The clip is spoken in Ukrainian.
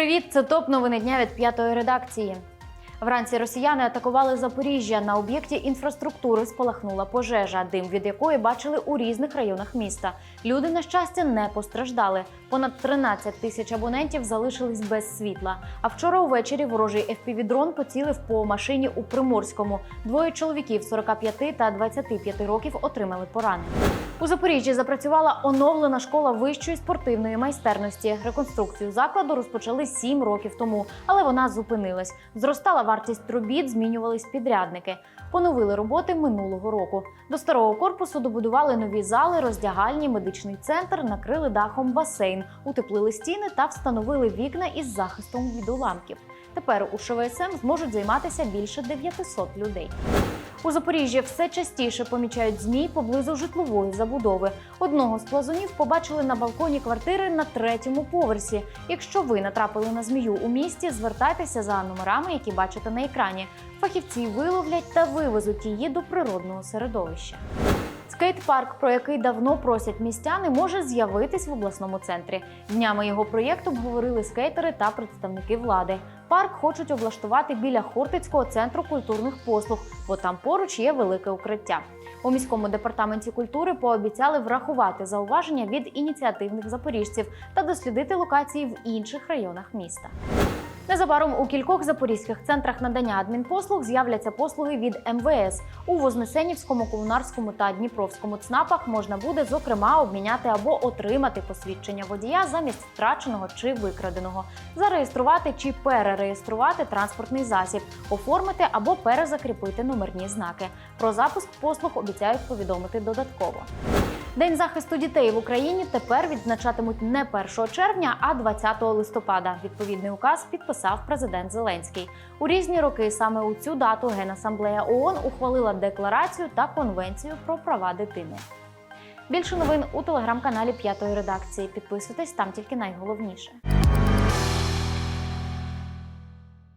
Привіт, це топ новини дня від п'ятої редакції. Вранці росіяни атакували Запоріжжя. На об'єкті інфраструктури спалахнула пожежа, дим від якої бачили у різних районах міста. Люди, на щастя, не постраждали. Понад 13 тисяч абонентів залишились без світла. А вчора увечері ворожий FPV-дрон поцілив по машині у Приморському. Двоє чоловіків 45 та 25 років отримали поранення. У Запоріжжі запрацювала оновлена школа вищої спортивної майстерності. Реконструкцію закладу розпочали сім років тому, але вона зупинилась. Зростала вартість робіт, змінювались підрядники. Поновили роботи минулого року. До старого корпусу добудували нові зали, роздягальні, медичний центр, накрили дахом басейн, утеплили стіни та встановили вікна із захистом від уламків. Тепер у ШВСМ зможуть займатися більше 900 людей. У Запоріжжі все частіше помічають змій поблизу житлової забудови. Одного з плазунів побачили на балконі квартири на третьому поверсі. Якщо ви натрапили на змію у місті, звертайтеся за номерами, які бачите на екрані. Фахівці виловлять та вивезуть її до природного середовища. Скейт-парк, про який давно просять містяни, може з'явитись в обласному центрі. Днями його проєкт обговорили скейтери та представники влади. Парк хочуть облаштувати біля Хортицького центру культурних послуг, бо там поруч є велике укриття. У міському департаменті культури пообіцяли врахувати зауваження від ініціативних запоріжців та дослідити локації в інших районах міста. Незабаром у кількох запорізьких центрах надання адмінпослуг з'являться послуги від МВС. У Вознесенівському, Комунарському та Дніпровському ЦНАПах можна буде зокрема обміняти або отримати посвідчення водія замість втраченого чи викраденого, зареєструвати чи перереєструвати транспортний засіб, оформити або перезакріпити номерні знаки. Про запуск послуг обіцяють повідомити додатково. День захисту дітей в Україні тепер відзначатимуть не 1 червня, а 20 листопада. Відповідний указ підписав президент Зеленський. У різні роки саме у цю дату Генасамблея ООН ухвалила декларацію та конвенцію про права дитини. Більше новин у телеграм-каналі П'ятої редакції. Підписуйтесь там тільки найголовніше.